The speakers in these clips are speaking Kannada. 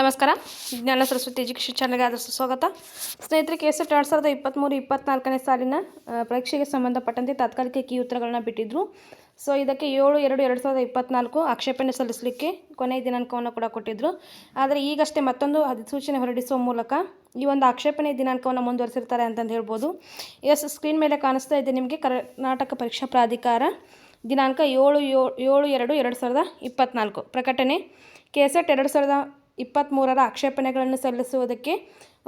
ನಮಸ್ಕಾರ. ಜ್ಞಾನ ಸರಸ್ವತಿ ಎಜುಕೇಷನ್ ಚಾನಲ್ಗೆ ಆದಷ್ಟು ಸ್ವಾಗತ. ಸ್ನೇಹಿತರೆ ಕೆ ಎಸ್ ಎಟ್ ಎರಡು ಸಾವಿರದ ಇಪ್ಪತ್ತ್ಮೂರು ಇಪ್ಪತ್ನಾಲ್ಕನೇ ಸಾಲಿನ ಪರೀಕ್ಷೆಗೆ ಸಂಬಂಧಪಟ್ಟಂತೆ ತಾತ್ಕಾಲಿಕ ಕೀ ಉತ್ತರಗಳನ್ನ ಬಿಟ್ಟಿದ್ದರು ಸೊ, ಇದಕ್ಕೆ ಏಳು ಎರಡು ಎರಡು ಸಾವಿರದ ಇಪ್ಪತ್ನಾಲ್ಕು ಆಕ್ಷೇಪಣೆ ಸಲ್ಲಿಸಲಿಕ್ಕೆ ಕೊನೆಯ ದಿನಾಂಕವನ್ನು ಕೂಡ ಕೊಟ್ಟಿದ್ದರು ಆದರೆ ಈಗಷ್ಟೇ ಮತ್ತೊಂದು ಅಧಿಸೂಚನೆ ಹೊರಡಿಸುವ ಮೂಲಕ ಈ ಒಂದು ಆಕ್ಷೇಪಣೆ ದಿನಾಂಕವನ್ನು ಮುಂದುವರಿಸಿರ್ತಾರೆ ಅಂತಂದು ಹೇಳ್ಬೋದು. ಎಸ್, ಸ್ಕ್ರೀನ್ ಮೇಲೆ ಕಾಣಿಸ್ತಾ ಇದೆ ನಿಮಗೆ ಕರ್ನಾಟಕ ಪರೀಕ್ಷಾ ಪ್ರಾಧಿಕಾರ ದಿನಾಂಕ ಏಳು ಏಳು ಎರಡು ಎರಡು ಸಾವಿರದ ಇಪ್ಪತ್ತ್ನಾಲ್ಕು ಪ್ರಕಟಣೆ ಕೆ ಎಸ್ ಎಟ್ ಎರಡು ಸಾವಿರದ ಇಪ್ಪತ್ತ್ಮೂರರ ಆಕ್ಷೇಪಣೆಗಳನ್ನು ಸಲ್ಲಿಸುವುದಕ್ಕೆ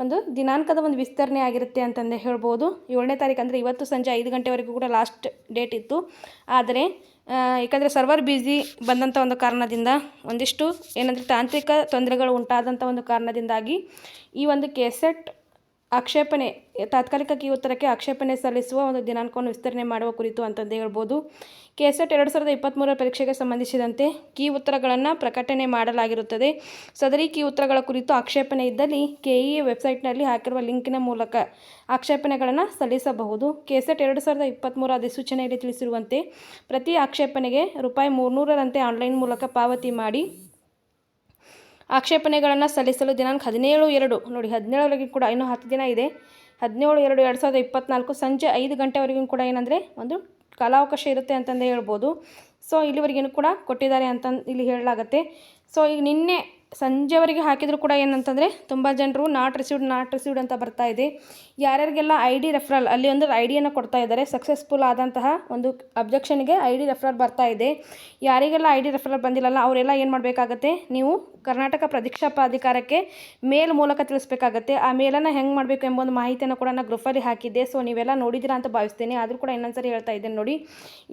ಒಂದು ದಿನಾಂಕದ ಒಂದು ವಿಸ್ತರಣೆ ಆಗಿರುತ್ತೆ ಅಂತಂದು ಹೇಳ್ಬೋದು. ಏಳನೇ ತಾರೀಕು ಅಂದರೆ ಇವತ್ತು ಸಂಜೆ ಐದು ಗಂಟೆವರೆಗೂ ಕೂಡ ಲಾಸ್ಟ್ ಡೇಟ್ ಇತ್ತು. ಆದರೆ ಏಕೆಂದರೆ ಸರ್ವರ್ ಬ್ಯುಸಿ ಬಂದಂಥ ಒಂದು ಕಾರಣದಿಂದ ಒಂದಿಷ್ಟು ಏನಂದರೆ ತಾಂತ್ರಿಕ ತೊಂದರೆಗಳು ಉಂಟಾದಂಥ ಒಂದು ಕಾರಣದಿಂದಾಗಿ ಈ ಒಂದು ಕೆಸೆಟ್ ಆಕ್ಷೇಪಣೆ, ತಾತ್ಕಾಲಿಕ ಕೀ ಉತ್ತರಕ್ಕೆ ಆಕ್ಷೇಪಣೆ ಸಲ್ಲಿಸುವ ಒಂದು ದಿನಾಂಕವನ್ನು ವಿಸ್ತರಣೆ ಮಾಡುವ ಕುರಿತು ಅಂತಂದು ಹೇಳ್ಬೋದು. ಕೆಸೆಟ್ ಎರಡು ಸಾವಿರದ ಇಪ್ಪತ್ತ್ಮೂರರ ಪರೀಕ್ಷೆಗೆ ಸಂಬಂಧಿಸಿದಂತೆ ಕೀ ಉತ್ತರಗಳನ್ನು ಪ್ರಕಟಣೆ ಮಾಡಲಾಗಿರುತ್ತದೆ. ಸದರಿ ಕೀ ಉತ್ತರಗಳ ಕುರಿತು ಆಕ್ಷೇಪಣೆ ಇದ್ದಲ್ಲಿ ಕೆಇ ವೆಬ್ಸೈಟ್ನಲ್ಲಿ ಹಾಕಿರುವ ಲಿಂಕಿನ ಮೂಲಕ ಆಕ್ಷೇಪಣೆಗಳನ್ನು ಸಲ್ಲಿಸಬಹುದು. ಕೆಸೆಟ್ ಎರಡು ಸಾವಿರದ ಇಪ್ಪತ್ತ್ಮೂರ ಅಧಿಸೂಚನೆಯಲ್ಲಿ ತಿಳಿಸಿರುವಂತೆ, ಪ್ರತಿ ಆಕ್ಷೇಪಣೆಗೆ ರೂಪಾಯಿ ಮೂರ್ನೂರರಂತೆ ಆನ್ಲೈನ್ ಮೂಲಕ ಪಾವತಿ ಮಾಡಿ. ಆಕ್ಷೇಪಣೆಗಳನ್ನು ಸಲ್ಲಿಸಲು ದಿನಾಂಕ ಹದಿನೇಳು ಎರಡು, ನೋಡಿ ಹದಿನೇಳವರೆಗೂ ಕೂಡ ಇನ್ನೂ ಹತ್ತು ದಿನ ಇದೆ. ಹದಿನೇಳು ಎರಡು ಎರಡು ಸಾವಿರದ ಇಪ್ಪತ್ತ್ನಾಲ್ಕು ಸಂಜೆ ಐದು ಗಂಟೆವರೆಗೂ ಕೂಡ ಏನಂದರೆ ಒಂದು ಕಾಲಾವಕಾಶ ಇರುತ್ತೆ ಅಂತಂದೇ ಹೇಳ್ಬೋದು. ಸೊ ಇಲ್ಲಿವರೆಗೂ ಕೂಡ ಕೊಟ್ಟಿದ್ದಾರೆ ಅಂತ ಇಲ್ಲಿ ಹೇಳಲಾಗತ್ತೆ. ಸೊ, ಈಗ ನಿನ್ನೆ ಸಂಜೆವರೆಗೆ ಹಾಕಿದರೂ ಕೂಡ ಏನಂತಂದರೆ ತುಂಬ ಜನರು ನಾಟ್ ರಿಸೀವ್ಡ್ ನಾಟ್ ರಿಸೀವ್ಡ್ ಅಂತ ಬರ್ತಾ ಇದೆ. ಯಾರ್ಯಾರಿಗೆಲ್ಲ ಐ ಡಿ ರೆಫರಲ್, ಅಲ್ಲಿ ಒಂದು ಐ ಡಿಯನ್ನು ಕೊಡ್ತಾ ಇದ್ದಾರೆ. ಸಕ್ಸಸ್ಫುಲ್ ಆದಂತಹ ಒಂದು ಅಬ್ಜೆಕ್ಷನ್ಗೆ ಐ ಡಿ ರೆಫರಲ್ ಬರ್ತಾ ಇದೆ. ಯಾರಿಗೆಲ್ಲ ಐ ಡಿ ರೆಫರಲ್ ಬಂದಿಲ್ಲಲ್ಲ, ಅವರೆಲ್ಲ ಏನು ಮಾಡಬೇಕಾಗತ್ತೆ? ನೀವು ಕರ್ನಾಟಕ ಪ್ರದೀಕ್ಷಾಪಾಧಿಕಾರಕ್ಕೆ ಮೇಲ್ ಮೂಲಕ ತಿಳಿಸ್ಬೇಕಾಗತ್ತೆ. ಆ ಮೇಲನ್ನು ಹೆಂಗೆ ಮಾಡಬೇಕು ಎಂಬ ಒಂದು ಮಾಹಿತಿಯನ್ನು ಕೂಡ ನಾನು ಗ್ರೂಪಲ್ಲಿ ಹಾಕಿದ್ದೆ. ಸೊ ನೀವೆಲ್ಲ ನೋಡಿದ್ದೀರಾ ಅಂತ ಭಾವಿಸ್ತೇನೆ. ಆದರೂ ಕೂಡ ಇನ್ನೊಂದ್ಸರಿ ಹೇಳ್ತಾ ಇದ್ದೇನೆ ನೋಡಿ.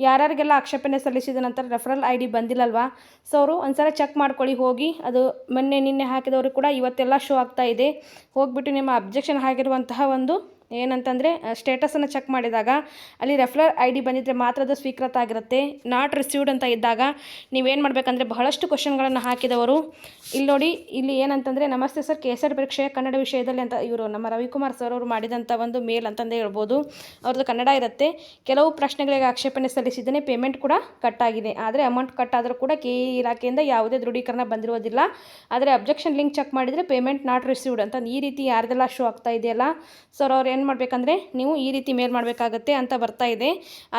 ಯಾರ್ಯಾರಿಗೆಲ್ಲ ಆಕ್ಷೇಪಣೆ ಸಲ್ಲಿಸಿದ ನಂತರ ರೆಫರಲ್ ಐ ಡಿ ಬಂದಿಲ್ಲಲ್ವಾ? ಸೊ ಅವರು ಒಂದ್ಸಲ ಚೆಕ್ ಮಾಡ್ಕೊಳ್ಳಿ. ಹೋಗಿ ಅದು ಮೊನ್ನೆ ನಿನ್ನೆ ಹಾಕಿದವರು ಕೂಡ ಇವತ್ತೆಲ್ಲ ಶೋ ಆಗ್ತಾ ಇದೆ. ಹೋಗ್ಬಿಟ್ಟು ನಿಮ್ಮ ಅಬ್ಜೆಕ್ಷನ್ ಆಗಿರುವಂತಹ ಒಂದು ಏನಂತಂದರೆ ಸ್ಟೇಟಸನ್ನು ಚೆಕ್ ಮಾಡಿದಾಗ, ಅಲ್ಲಿ ರೆಫರರ್ ಐ ಡಿ ಬಂದಿದ್ದರೆ ಮಾತ್ರ ಅದು ಸ್ವೀಕೃತ ಆಗಿರುತ್ತೆ. ನಾಟ್ ರಿಸೀವ್ಡ್ ಅಂತ ಇದ್ದಾಗ, ನೀವೇನು ಮಾಡಬೇಕಂದ್ರೆ, ಬಹಳಷ್ಟು ಕ್ವಶನ್ಗಳನ್ನು ಹಾಕಿದವರು. ಇಲ್ಲಿ ನೋಡಿ, ಇಲ್ಲಿ ಏನಂತಂದರೆ, ನಮಸ್ತೆ ಸರ್ ಕೆ ಎಸ್ ಆರ್ ಪರೀಕ್ಷೆ, ಕನ್ನಡ ವಿಷಯದಲ್ಲಿ ಅಂತ ಇವರು, ನಮ್ಮ ರವಿಕುಮಾರ್ ಸರ್ ಅವರು ಮಾಡಿದಂಥ ಒಂದು ಮೇಲ್ ಅಂತಂದೇ ಹೇಳ್ಬೋದು. ಅವ್ರದ್ದು ಕನ್ನಡ ಇರುತ್ತೆ. ಕೆಲವು ಪ್ರಶ್ನೆಗಳಿಗೆ ಆಕ್ಷೇಪಣೆ ಸಲ್ಲಿಸಿದ್ದೇನೆ ಪೇಮೆಂಟ್ ಕೂಡ ಕಟ್ ಆಗಿದೆ. ಆದರೆ ಅಮೌಂಟ್ ಕಟ್ ಆದರೂ ಕೂಡ ಕೆ ಇ ಇಲಾಖೆಯಿಂದ ಯಾವುದೇ ದೃಢೀಕರಣ ಬಂದಿರೋದಿಲ್ಲ. ಆದರೆ ಅಬ್ಜೆಕ್ಷನ್ ಲಿಂಕ್ ಚೆಕ್ ಮಾಡಿದರೆ ಪೇಮೆಂಟ್ ನಾಟ್ ರಿಸೀವ್ಡ್ ಅಂತ ಈ ರೀತಿ ಯಾರ್ದೆಲ್ಲ ಶೋ ಆಗ್ತಾ ಇದೆಯಲ್ಲ? ಸರ್ ಅವ್ರು ಏನು ಮಾಡಬೇಕಂದ್ರೆ ನೀವು ಈ ರೀತಿ ಮೇಲ್ ಮಾಡಬೇಕಾಗತ್ತೆ ಅಂತ ಬರ್ತಾ ಇದೆ.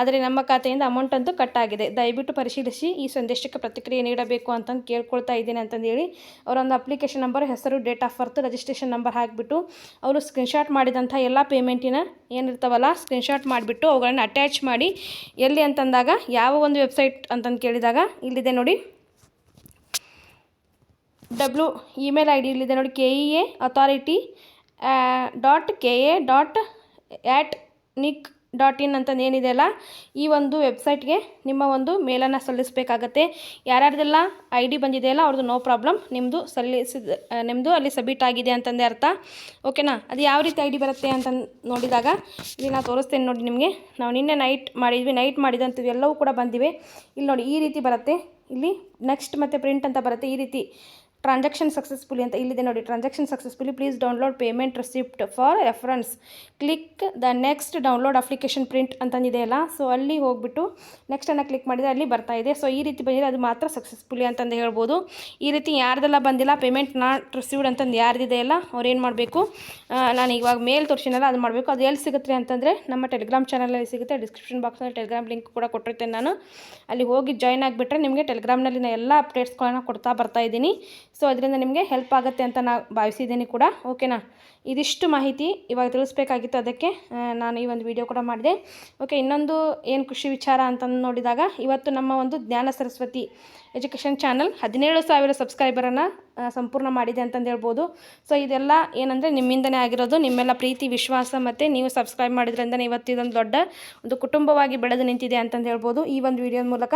ಆದರೆ ನಮ್ಮ ಖಾತೆಯಿಂದ ಅಮೌಂಟ್ ಅಂತೂ ಕಟ್ ಆಗಿದೆ. ದಯವಿಟ್ಟು ಪರಿಶೀಲಿಸಿ ಈ ಸಂದೇಶಕ್ಕೆ ಪ್ರತಿಕ್ರಿಯೆ ನೀಡಬೇಕು ಅಂತಂದು ಕೇಳ್ಕೊಳ್ತಾ ಇದ್ದೀನಿ ಅಂತಂದೇಳಿ ಅವರೊಂದು ಅಪ್ಲಿಕೇಶನ್ ನಂಬರ್ ಹೆಸರು date of birth registration number ಹಾಕಿಬಿಟ್ಟು ಅವರು ಸ್ಕ್ರೀನ್ಶಾಟ್ ಮಾಡಿದಂಥ ಎಲ್ಲ ಪೇಮೆಂಟಿನ ಏನಿರ್ತಾವಲ್ಲ ಸ್ಕ್ರೀನ್ಶಾಟ್ ಮಾಡಿಬಿಟ್ಟು ಅವುಗಳನ್ನು ಅಟ್ಯಾಚ್ ಮಾಡಿ ಎಲ್ಲಿ ಅಂತಂದಾಗ ಯಾವ ಒಂದು ವೆಬ್ಸೈಟ್ ಅಂತಂದು ಕೇಳಿದಾಗ ಇಲ್ಲಿದೆ ನೋಡಿ. ಡಬ್ಲ್ಯೂ ಇಮೇಲ್ ಐ ಡಿ ಇಲ್ಲಿದೆ ನೋಡಿ K E A authority dot K A dot at nic dot in ಅಂತಂದು ಏನಿದೆಯಲ್ಲ ಈ ಒಂದು ವೆಬ್ಸೈಟ್ಗೆ ನಿಮ್ಮ ಒಂದು ಮೇಲನ್ನು ಸಲ್ಲಿಸಬೇಕಾಗತ್ತೆ. ಯಾರ್ಯಾರ್ದೆಲ್ಲ ಐ ಡಿ ಬಂದಿದೆಯಲ್ಲ ಅವ್ರದ್ದು ನೋ ಪ್ರಾಬ್ಲಮ್ ನಿಮ್ಮದು ಸಲ್ಲಿಸಿದ ನಿಮ್ಮದು ಅಲ್ಲಿ ಸಬ್ಮಿಟ್ ಆಗಿದೆ ಅಂತಂದೇ ಅರ್ಥ. ಓಕೆನಾ ಅದು ಯಾವ ರೀತಿ ಐ ಡಿ ಬರುತ್ತೆ ಅಂತ ನೋಡಿದಾಗ, ಇಲ್ಲಿ ನಾನು ತೋರಿಸ್ತೇನೆ ನೋಡಿ ನಿಮಗೆ. ನಾವು ನಿನ್ನೆ ನೈಟ್ ಮಾಡಿದ್ವಿ ನೈಟ್ ಮಾಡಿದಂಥದ್ದು ಎಲ್ಲವೂ ಕೂಡ ಬಂದಿವೆ. ಇಲ್ಲಿ ನೋಡಿ ಈ ರೀತಿ ಬರುತ್ತೆ. ಇಲ್ಲಿ ನೆಕ್ಸ್ಟ್ ಮತ್ತು ಪ್ರಿಂಟ್ ಅಂತ ಬರುತ್ತೆ. ಈ ರೀತಿ ಟ್ರಾನ್ಸಾಕ್ಷನ್ ಸಕ್ಸಸ್ಫುಲಿ ಅಂತ ಇಲ್ಲಿದೆ ನೋಡಿ. Transaction successfully please download payment receipt for reference click the next download application print ಅಂತಂದಿದೆಯಲ್ಲ so ಅಲ್ಲಿ ಹೋಗ್ಬಿಟ್ಟು ನೆಕ್ಸ್ಟನ್ನು ಕ್ಲಿಕ್ ಮಾಡಿದರೆ ಅಲ್ಲಿ ಬರ್ತಾ ಇದೆ. ಸೊ ಈ ರೀತಿ ಬಂದಿದೆ ಅದು ಮಾತ್ರ ಸಕ್ಸಸ್ಫುಲಿ ಅಂತಂದು ಹೇಳ್ಬೋದು. ಈ ರೀತಿ ಯಾರ್ದೆಲ್ಲ ಬಂದಿಲ್ಲ ಪೇಮೆಂಟ್ ನಾಟ್ ರಿಸೀವ್ಡ್ ಅಂತಂದು ಯಾರ್ದಿದೆಯಲ್ಲ ಅವ್ರು ಏನು ಮಾಡಬೇಕು? ನಾನು ಇವಾಗ ಮೇಲ್ ತೋರಿಸಿನಲ್ಲ, ಅದು ಮಾಡಬೇಕು. ಅದು ಎಲ್ಲಿ ಸಿಗುತ್ತೆ ಅಂತಂದರೆ ನಮ್ಮ ಟೆಲಿಗ್ರಾಮ್ ಚಾನಲಲ್ಲಿ ಸಿಗುತ್ತೆ. ಡಿಸ್ಕ್ರಿಪ್ಷನ್ ಬಾಕ್ಸಲ್ಲಿ ಟೆಲಿಗ್ರಾಮ್ ಲಿಂಕ್ ಕೂಡ ಕೊಟ್ಟಿರ್ತೇನೆ ನಾನು. ಅಲ್ಲಿ ಹೋಗಿ ಜಾಯ್ನ್ ಆಗಿಬಿಟ್ರೆ ನಿಮಗೆ ಟೆಲಿಗ್ರಾಮ್ನಲ್ಲಿ ನಾನು ಎಲ್ಲ ಅಪ್ಡೇಟ್ಸ್ಗಳನ್ನ ಕೊಡ್ತಾ ಬರ್ತಾ ಇದ್ದೀನಿ. ಸೊ ಅದರಿಂದ ನಿಮಗೆ ಹೆಲ್ಪ್ ಆಗುತ್ತೆ ಅಂತ ನಾನು ಭಾವಿಸಿದ್ದೀನಿ ಕೂಡ. ಓಕೆನಾ ಇದಿಷ್ಟು ಮಾಹಿತಿ ಇವಾಗ ತಿಳಿಸ್ಬೇಕಾಗಿತ್ತು ಅದಕ್ಕೆ ನಾನು ಈ ಒಂದು ವಿಡಿಯೋ ಕೂಡ ಮಾಡಿದೆ. ಓಕೆ ಇನ್ನೊಂದು ಏನು ಖುಷಿ ವಿಚಾರ ಅಂತಂದು ನೋಡಿದಾಗ, ಇವತ್ತು ನಮ್ಮ ಒಂದು ಜ್ಞಾನ ಸರಸ್ವತಿ ಎಜುಕೇಷನ್ ಚಾನಲ್ ಹದಿನೇಳು ಸಾವಿರ ಸಬ್ಸ್ಕ್ರೈಬರನ್ನು ಸಂಪೂರ್ಣ ಮಾಡಿದೆ ಅಂತಂದು ಹೇಳ್ಬೋದು. ಸೊ, ಇದೆಲ್ಲ ಏನಂದರೆ ನಿಮ್ಮಿಂದನೇ ಆಗಿರೋದು, ನಿಮ್ಮೆಲ್ಲ ಪ್ರೀತಿ, ವಿಶ್ವಾಸ ಮತ್ತು ನೀವು ಸಬ್ಸ್ಕ್ರೈಬ್ ಮಾಡಿದ್ರಿಂದನೇ ಇವತ್ತು ಇದೊಂದು ದೊಡ್ಡ ಒಂದು ಕುಟುಂಬವಾಗಿ ಬೆಳೆದು ನಿಂತಿದೆ ಅಂತಂದು ಹೇಳ್ಬೋದು ಈ ಒಂದು ವಿಡಿಯೋದ ಮೂಲಕ.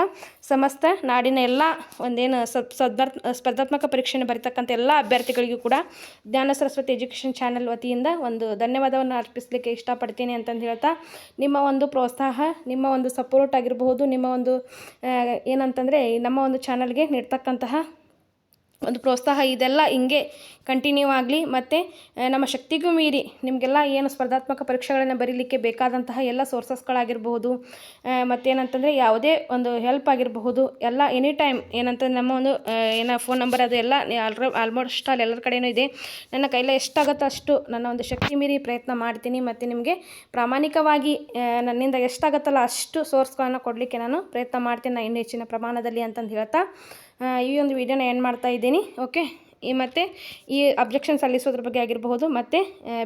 ಸಮಸ್ತ ನಾಡಿನ ಎಲ್ಲ ಒಂದೇನು ಸಬ್ ಸ್ಪರ್ಧಾತ್ಮಕ ಪರೀಕ್ಷೆಯನ್ನು ಬರೀತಕ್ಕಂಥ ಎಲ್ಲ ಅಭ್ಯರ್ಥಿಗಳಿಗೂ ಕೂಡ ಜ್ಞಾನ ಸರಸ್ವತಿ ಎಜುಕೇಷನ್ ಚಾನಲ್ ವತಿಯಿಂದ ಒಂದು ಧನ್ಯವಾದವನ್ನು ಅರ್ಪಿಸಲಿಕ್ಕೆ ಇಷ್ಟಪಡ್ತೀನಿ ಅಂತಂದು ಹೇಳ್ತಾ, ನಿಮ್ಮ ಒಂದು ಪ್ರೋತ್ಸಾಹ, ನಿಮ್ಮ ಒಂದು ಸಪೋರ್ಟ್ ಆಗಿರಬಹುದು, ನಿಮ್ಮ ಒಂದು ಏನಂತಂದರೆ ನಮ್ಮ ಒಂದು ಚಾನಲ್ಗೆ ನೀಡ್ತಕ್ಕಂತಹ ಒಂದು ಪ್ರೋತ್ಸಾಹ ಇದೆಲ್ಲ ಹಿಂಗೆ ಕಂಟಿನ್ಯೂ ಆಗಲಿ ಮತ್ತು ನಮ್ಮ ಶಕ್ತಿಗೂ ಮೀರಿ ನಿಮಗೆಲ್ಲ ಏನು ಸ್ಪರ್ಧಾತ್ಮಕ ಪರೀಕ್ಷೆಗಳನ್ನು ಬರೀಲಿಕ್ಕೆ ಬೇಕಾದಂತಹ ಎಲ್ಲ ಸೋರ್ಸಸ್ಗಳಾಗಿರಬಹುದು ಮತ್ತೇನಂತಂದರೆ ಯಾವುದೇ ಒಂದು ಹೆಲ್ಪ್ ಆಗಿರಬಹುದು, ಎಲ್ಲ ಎನಿ ಟೈಮ್ ಏನಂತಂದ್ರೆ ನಮ್ಮ ಒಂದು ಏನೋ ಫೋನ್ ನಂಬರ್ ಅದು ಎಲ್ಲ ಆಲ್ರ ಆಲ್ಮೋಸ್ಟ್ ಆಲ್ ಎಲ್ಲರ ಕಡೆಯೂ ಇದೆ. ನನ್ನ ಕೈಲಿ ಎಷ್ಟಾಗುತ್ತೋ ಅಷ್ಟು ನನ್ನ ಒಂದು ಶಕ್ತಿ ಮೀರಿ ಪ್ರಯತ್ನ ಮಾಡ್ತೀನಿ ಮತ್ತು ನಿಮಗೆ ಪ್ರಾಮಾಣಿಕವಾಗಿ ನನ್ನಿಂದ ಎಷ್ಟಾಗುತ್ತಲ್ಲ ಅಷ್ಟು ಸೋರ್ಸ್ಗಳನ್ನು ಕೊಡಲಿಕ್ಕೆ ನಾನು ಪ್ರಯತ್ನ ಮಾಡ್ತೀನಿ ನಾನು ಇನ್ನು ಹೆಚ್ಚಿನ ಪ್ರಮಾಣದಲ್ಲಿ ಅಂತಂದು ಹೇಳ್ತಾ ಈ ಒಂದು ವಿಡಿಯೋನ ಏನು ಮಾಡ್ತಾ ಇದ್ದೀನಿ ಓಕೆ ಈ ಮತ್ತು ಈ ಅಬ್ಜೆಕ್ಷನ್ ಸಲ್ಲಿಸೋದ್ರ ಬಗ್ಗೆ ಆಗಿರಬಹುದು, ಮತ್ತು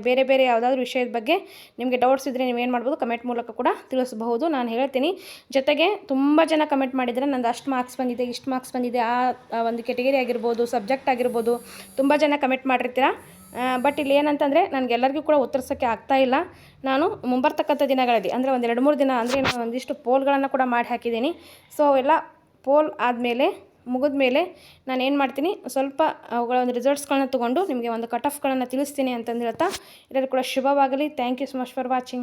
ಬೇರೆ ಬೇರೆ ಯಾವುದಾದ್ರೂ ವಿಷಯದ ಬಗ್ಗೆ ನಿಮಗೆ ಡೌಟ್ಸ್ ಇದ್ದರೆ ನೀವು ಏನು ಮಾಡ್ಬೋದು ಕಮೆಂಟ್ ಮೂಲಕ ಕೂಡ ತಿಳಿಸಬಹುದು, ನಾನು ಹೇಳ್ತೀನಿ. ಜೊತೆಗೆ ತುಂಬ ಜನ ಕಮೆಂಟ್ ಮಾಡಿದರೆ ನಂದು ಅಷ್ಟು ಮಾರ್ಕ್ಸ್ ಬಂದಿದೆ, ಇಷ್ಟು ಮಾರ್ಕ್ಸ್ ಬಂದಿದೆ, ಆ ಒಂದು ಕೆಟಗರಿ ಆಗಿರ್ಬೋದು ಸಬ್ಜೆಕ್ಟ್ ಆಗಿರ್ಬೋದು, ತುಂಬ ಜನ ಕಮೆಂಟ್ ಮಾಡಿರ್ತೀರ? ಬಟ್ ಇಲ್ಲಿ ಏನಂತಂದರೆ ನನಗೆಲ್ಲರಿಗೂ ಕೂಡ ಉತ್ತರಿಸೋಕ್ಕೆ ಆಗ್ತಾ ಇಲ್ಲ. ನಾನು ಮುಂಬರ್ತಕ್ಕಂಥ ದಿನಗಳಲ್ಲಿ, ಅಂದರೆ ಒಂದು ಎರಡು ಮೂರು ದಿನ, ಅಂದರೆ ನಾನು ಒಂದಿಷ್ಟು ಪೋಲ್ಗಳನ್ನು ಕೂಡ ಮಾಡಿ ಹಾಕಿದ್ದೀನಿ ಸೊ ಅವೆಲ್ಲ ಪೋಲ್ ಆದಮೇಲೆ ಮುಗಿದ ಮೇಲೆ ನಾನು ಏನು ಮಾಡ್ತೀನಿ, ಸ್ವಲ್ಪ ಅವುಗಳ ಒಂದು ರಿಸಲ್ಟ್ಸ್ಗಳನ್ನ ತೊಗೊಂಡು ನಿಮಗೆ ಒಂದು ಕಟ್ ಆಫ್ಗಳನ್ನು ತಿಳಿಸ್ತೀನಿ ಅಂತಂದು ಹೇಳ್ತಾ ಎಲ್ಲರೂ ಕೂಡ ಶುಭವಾಗಲಿ. Thank you so much for watching.